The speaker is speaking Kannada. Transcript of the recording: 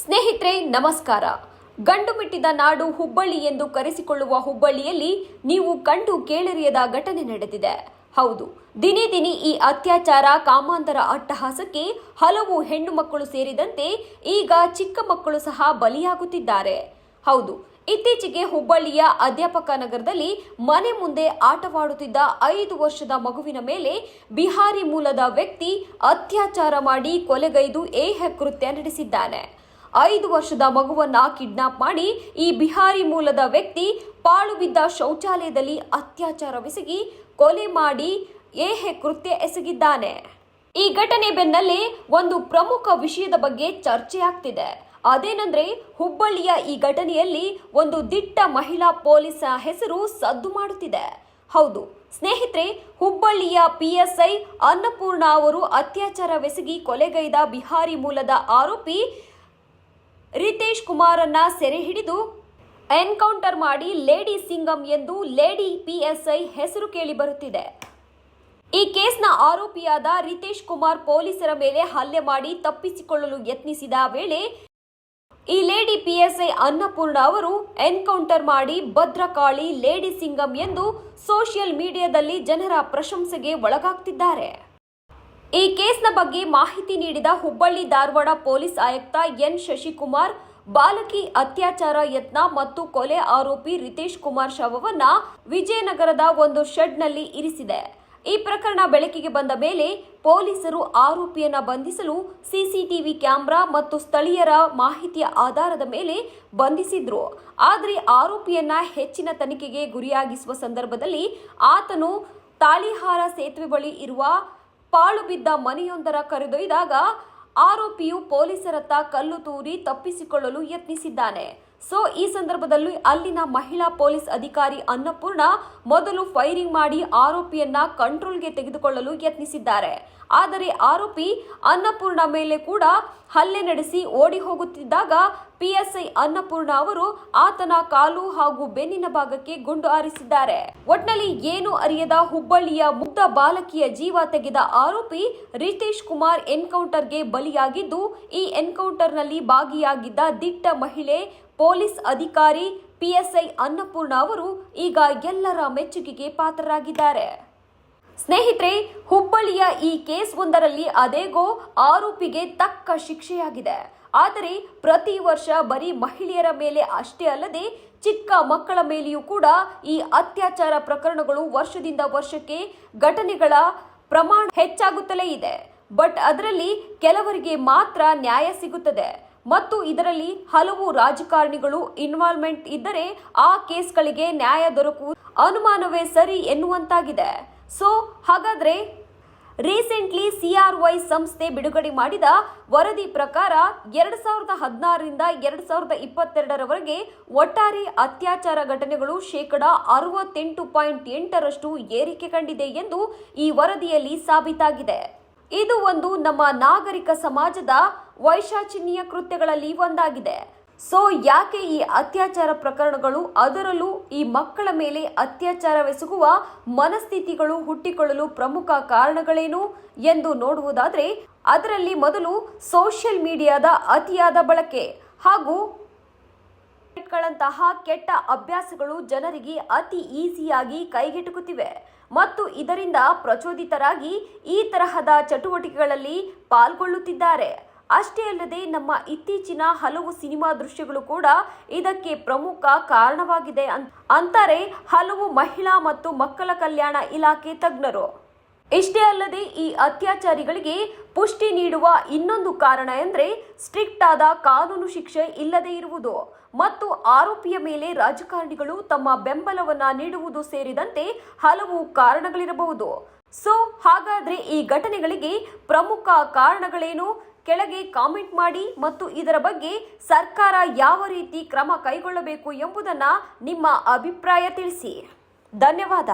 ಸ್ನೇಹಿತರೆ, ನಮಸ್ಕಾರ. ಗಂಡು ಮೆಟ್ಟಿದ ನಾಡು ಹುಬ್ಬಳ್ಳಿ ಎಂದು ಕರೆಸಿಕೊಳ್ಳುವ ಹುಬ್ಬಳ್ಳಿಯಲ್ಲಿ ನೀವು ಕಂಡು ಕೇಳರಿಯದ ಘಟನೆ ನಡೆದಿದೆ. ಹೌದು, ದಿನೇ ದಿನೇ ಈ ಅತ್ಯಾಚಾರ, ಕಾಮಾಂತರ ಅಟ್ಟಹಾಸಕ್ಕೆ ಹಲವು ಹೆಣ್ಣು ಮಕ್ಕಳು ಸೇರಿದಂತೆ ಈಗ ಚಿಕ್ಕ ಮಕ್ಕಳು ಸಹ ಬಲಿಯಾಗುತ್ತಿದ್ದಾರೆ. ಹೌದು, ಇತ್ತೀಚೆಗೆ ಹುಬ್ಬಳ್ಳಿಯ ಅಧ್ಯಾಪಕ ನಗರದಲ್ಲಿ ಮನೆ ಮುಂದೆ ಆಟವಾಡುತ್ತಿದ್ದ ಐದು ವರ್ಷದ ಮಗುವಿನ ಮೇಲೆ ಬಿಹಾರಿ ಮೂಲದ ವ್ಯಕ್ತಿ ಅತ್ಯಾಚಾರ ಮಾಡಿ ಕೊಲೆಗೈದು ಏಹ ಕೃತ್ಯ ನಡೆಸಿದ್ದಾನೆ. ಐದು ವರ್ಷದ ಮಗುವನ್ನ ಕಿಡ್ನಾಪ್ ಮಾಡಿ ಈ ಬಿಹಾರಿ ಮೂಲದ ವ್ಯಕ್ತಿ ಪಾಳು ಬಿದ್ದ ಶೌಚಾಲಯದಲ್ಲಿ ಅತ್ಯಾಚಾರವೆಸಗಿ ಕೊಲೆ ಮಾಡಿ ಏಹೆ ಕೃತ್ಯ ಎಸಗಿದ್ದಾನೆ. ಈ ಘಟನೆ ಬೆನ್ನಲ್ಲೇ ಒಂದು ಪ್ರಮುಖ ವಿಷಯದ ಬಗ್ಗೆ ಚರ್ಚೆ ಆಗ್ತಿದೆ. ಅದೇನಂದ್ರೆ ಹುಬ್ಬಳ್ಳಿಯ ಈ ಘಟನೆಯಲ್ಲಿ ಒಂದು ದಿಟ್ಟ ಮಹಿಳಾ ಪೊಲೀಸ್ ಹೆಸರು ಸದ್ದು ಮಾಡುತ್ತಿದೆ. ಹೌದು, ಸ್ನೇಹಿತರೆ, ಹುಬ್ಬಳ್ಳಿಯ ಪಿಎಸ್ಐ ಅನ್ನಪೂರ್ಣ ಅವರು ಅತ್ಯಾಚಾರವೆಸಗಿ ಕೊಲೆಗೈದ ಬಿಹಾರಿ ಮೂಲದ ಆರೋಪಿ ರಿತೇಶ್ ಕುಮಾರನ್ನ ಸೆರೆ ಹಿಡಿದು ಎನ್ಕೌಂಟರ್ ಮಾಡಿ ಲೇಡಿ ಸಿಂಗಂ ಎಂದು ಲೇಡಿ ಪಿಎಸ್ಐ ಹೆಸರು ಕೇಳಿ ಬರುತ್ತಿದೆ. ಈ ಕೇಸ್ನ ಆರೋಪಿಯಾದ ರಿತೇಶ್ ಕುಮಾರ್ ಪೊಲೀಸರ ಮೇಲೆ ಹಲ್ಲೆ ಮಾಡಿ ತಪ್ಪಿಸಿಕೊಳ್ಳಲು ಯತ್ನಿಸಿದ ವೇಳೆ ಈ ಲೇಡಿ ಪಿಎಸ್ಐ ಅನ್ನಪೂರ್ಣ ಅವರು ಎನ್ಕೌಂಟರ್ ಮಾಡಿ ಭದ್ರಕಾಳಿ ಲೇಡಿ ಸಿಂಗಂ ಎಂದು ಸೋಷಿಯಲ್ ಮೀಡಿಯಾದಲ್ಲಿ ಜನರ ಪ್ರಶಂಸೆಗೆ ಒಳಗಾಗ್ತಿದ್ದಾರೆ. ಈ ಕೇಸ್ನ ಬಗ್ಗೆ ಮಾಹಿತಿ ನೀಡಿದ ಹುಬ್ಬಳ್ಳಿ ಧಾರವಾಡ ಪೊಲೀಸ್ ಆಯುಕ್ತ ಎನ್ ಶಶಿಕುಮಾರ್, ಬಾಲಕಿ ಅತ್ಯಾಚಾರ ಯತ್ನ ಮತ್ತು ಕೊಲೆ ಆರೋಪಿ ರಿತೇಶ್ ಕುಮಾರ್ ಶವವನ್ನ ವಿಜಯನಗರದ ಒಂದು ಶೆಡ್ನಲ್ಲಿ ಇರಿಸಿದೆ. ಈ ಪ್ರಕರಣ ಬೆಳಕಿಗೆ ಬಂದ ಮೇಲೆ ಪೊಲೀಸರು ಆರೋಪಿಯನ್ನ ಬಂಧಿಸಲು ಸಿಸಿಟಿವಿ ಕ್ಯಾಮೆರಾ ಮತ್ತು ಸ್ಥಳೀಯರ ಮಾಹಿತಿಯ ಆಧಾರದ ಮೇಲೆ ಬಂಧಿಸಿದ್ರು. ಆದರೆ ಆರೋಪಿಯನ್ನ ಹೆಚ್ಚಿನ ತನಿಖೆಗೆ ಗುರಿಯಾಗಿಸುವ ಸಂದರ್ಭದಲ್ಲಿ ಆತನು ತಾಳಿಹಾರ ಸೇತುವೆ ಬಳಿ ಇರುವ ಪಾಳು ಬಿದ್ದ ಮನೆಯೊಂದರ ಕರೆದೊಯ್ದಾಗ ಆರೋಪಿಯು ಪೊಲೀಸರತ್ತ ಕಲ್ಲು ತೂರಿ ತಪ್ಪಿಸಿಕೊಳ್ಳಲು ಯತ್ನಿಸಿದ್ದಾನೆ. ಸೊ, ಈ ಸಂದರ್ಭದಲ್ಲಿ ಅಲ್ಲಿನ ಮಹಿಳಾ ಪೊಲೀಸ್ ಅಧಿಕಾರಿ ಅನ್ನಪೂರ್ಣ ಮೊದಲು ಫೈರಿಂಗ್ ಮಾಡಿ ಆರೋಪಿಯನ್ನ ಕಂಟ್ರೋಲ್ಗೆ ತೆಗೆದುಕೊಳ್ಳಲು ಯತ್ನಿಸಿದ್ದಾರೆ. ಆದರೆ ಆರೋಪಿ ಅನ್ನಪೂರ್ಣ ಮೇಲೆ ಕೂಡ ಹಲ್ಲೆ ನಡೆಸಿ ಓಡಿ ಹೋಗುತ್ತಿದ್ದಾಗ ಪಿಎಸ್ಐ ಅನ್ನಪೂರ್ಣ ಅವರು ಆತನ ಕಾಲು ಹಾಗೂ ಬೆನ್ನಿನ ಭಾಗಕ್ಕೆ ಗುಂಡು ಹಾರಿಸಿದ್ದಾರೆ. ಒಟ್ನಲ್ಲಿ ಏನು ಅರಿಯದ ಹುಬ್ಬಳ್ಳಿಯ ಮುಗ್ಧ ಬಾಲಕಿಯ ಜೀವ ತೆಗೆದ ಆರೋಪಿ ರಿತೇಶ್ ಕುಮಾರ್ ಎನ್ಕೌಂಟರ್ಗೆ ಬಲಿಯಾಗಿದ್ದು, ಈ ಎನ್ಕೌಂಟರ್ನಲ್ಲಿ ಭಾಗಿಯಾಗಿದ್ದ ದಿಟ್ಟ ಮಹಿಳೆ ಪೊಲೀಸ್ ಅಧಿಕಾರಿ ಪಿಎಸ್ಐ ಅನ್ನಪೂರ್ಣ ಅವರು ಈಗ ಎಲ್ಲರ ಮೆಚ್ಚುಗೆಗೆ ಪಾತ್ರರಾಗಿದ್ದಾರೆ. ಸ್ನೇಹಿತರೆ, ಹುಬ್ಬಳ್ಳಿಯ ಈ ಕೇಸ್ ಒಂದರಲ್ಲಿ ಅದೇಗೋ ಆರೋಪಿಗೆ ತಕ್ಕ ಶಿಕ್ಷೆಯಾಗಿದೆ. ಆದರೆ, ಪ್ರತಿ ವರ್ಷ ಬರೀ ಮಹಿಳೆಯರ ಮೇಲೆ ಅಷ್ಟೇ ಅಲ್ಲದೆ, ಚಿಕ್ಕ ಮಕ್ಕಳ ಮೇಲೆಯೂ ಕೂಡ ಈ ಅತ್ಯಾಚಾರ ಪ್ರಕರಣಗಳು ವರ್ಷದಿಂದ ವರ್ಷಕ್ಕೆ ಘಟನೆಗಳ ಪ್ರಮಾಣ ಹೆಚ್ಚಾಗುತ್ತಲೇ ಇದೆ. ಬಟ್ ಅದರಲ್ಲಿ ಕೆಲವರಿಗೆ ಮಾತ್ರ ನ್ಯಾಯ ಸಿಗುತ್ತದೆ. ಮತ್ತು ಇದರಲ್ಲಿ ಹಲವು ರಾಜಕಾರಣಿಗಳು ಇನ್ವಾಲ್ವ್ಮೆಂಟ್ ಇದ್ದರೆ ಆ ಕೇಸ್ಗಳಿಗೆ ನ್ಯಾಯ ದೊರಕುವುದು ಅನುಮಾನವೇ ಸರಿ ಎನ್ನುವಂತಾಗಿದೆ. ಸೊ ಹಾಗಾದ್ರೆ ರೀಸೆಂಟ್ಲಿ ಸಿಆರ್ವೈ ಸಂಸ್ಥೆ ಬಿಡುಗಡೆ ಮಾಡಿದ ವರದಿ ಪ್ರಕಾರ ಎರಡು ಸಾವಿರದ ಹದಿನಾರರಿಂದ ಎರಡು ಸಾವಿರದ ಇಪ್ಪತ್ತೆರಡರವರೆಗೆ ಒಟ್ಟಾರೆ ಅತ್ಯಾಚಾರ ಘಟನೆಗಳು ಶೇಕಡ ಅರವತ್ತೆಂಟು ಪಾಯಿಂಟ್ ಎಂಟರಷ್ಟು ಏರಿಕೆ ಕಂಡಿದೆ ಎಂದು ಈ ವರದಿಯಲ್ಲಿ ಸಾಬೀತಾಗಿದೆ. ಇದು ಒಂದು ನಮ್ಮ ನಾಗರಿಕ ಸಮಾಜದ ವೈಶಾಚಿನ್ಯ ಕೃತ್ಯಗಳಲ್ಲಿ ಒಂದಾಗಿದೆ. ಸೊ ಯಾಕೆ ಈ ಅತ್ಯಾಚಾರ ಪ್ರಕರಣಗಳು ಅದರಲ್ಲೂ ಈ ಮಕ್ಕಳ ಮೇಲೆ ಅತ್ಯಾಚಾರವೆಸಗುವ ಮನಸ್ಥಿತಿಗಳು ಹುಟ್ಟಿಕೊಳ್ಳಲು ಪ್ರಮುಖ ಕಾರಣಗಳೇನು ಎಂದು ನೋಡುವುದಾದರೆ, ಅದರಲ್ಲಿ ಮೊದಲು ಸೋಷಿಯಲ್ ಮೀಡಿಯಾದ ಅತಿಯಾದ ಬಳಕೆ ಹಾಗೂ ಗಳಂತಹ ಕೆಟ್ಟ ಅಭ್ಯಾಸಗಳು ಜನರಿಗೆ ಅತಿ ಈಸಿಯಾಗಿ ಕೈಗೆಟುಕುತ್ತಿವೆ. ಮತ್ತು ಇದರಿಂದ ಪ್ರಚೋದಿತರಾಗಿ ಈ ತರಹದ ಚಟುವಟಿಕೆಗಳಲ್ಲಿ ಪಾಲ್ಗೊಳ್ಳುತ್ತಿದ್ದಾರೆ. ಅಷ್ಟೇ ಅಲ್ಲದೆ ನಮ್ಮ ಇತ್ತೀಚಿನ ಹಲವು ಸಿನಿಮಾ ದೃಶ್ಯಗಳು ಕೂಡ ಇದಕ್ಕೆ ಪ್ರಮುಖ ಕಾರಣವಾಗಿದೆ ಅಂತಾರೆ ಹಲವು ಮಹಿಳಾ ಮತ್ತು ಮಕ್ಕಳ ಕಲ್ಯಾಣ ಇಲಾಖೆ ತಜ್ಞರು. ಇಷ್ಟೇ ಅಲ್ಲದೆ ಈ ಅತ್ಯಾಚಾರಿಗಳಿಗೆ ಪುಷ್ಟಿ ನೀಡುವ ಇನ್ನೊಂದು ಕಾರಣ ಎಂದರೆ ಸ್ಟ್ರಿಕ್ಟ್ ಆದ ಕಾನೂನು ಶಿಕ್ಷೆ ಇಲ್ಲದೆ ಇರುವುದು. ಮತ್ತು ಆರೋಪಿಯ ಮೇಲೆ ರಾಜಕಾರಣಿಗಳು ತಮ್ಮ ಬೆಂಬಲವನ್ನ ನೀಡುವುದು ಸೇರಿದಂತೆ ಹಲವು ಕಾರಣಗಳಿರಬಹುದು. ಸೊ, ಹಾಗಾದ್ರೆ ಈ ಘಟನೆಗಳಿಗೆ ಪ್ರಮುಖ ಕಾರಣಗಳೇನು? ಕೆಳಗೆ ಕಾಮೆಂಟ್ ಮಾಡಿ ಮತ್ತು ಇದರ ಬಗ್ಗೆ ಸರ್ಕಾರ ಯಾವ ರೀತಿ ಕ್ರಮ ಕೈಗೊಳ್ಳಬೇಕು ಎಂಬುದನ್ನು ನಿಮ್ಮ ಅಭಿಪ್ರಾಯ ತಿಳಿಸಿ. ಧನ್ಯವಾದ.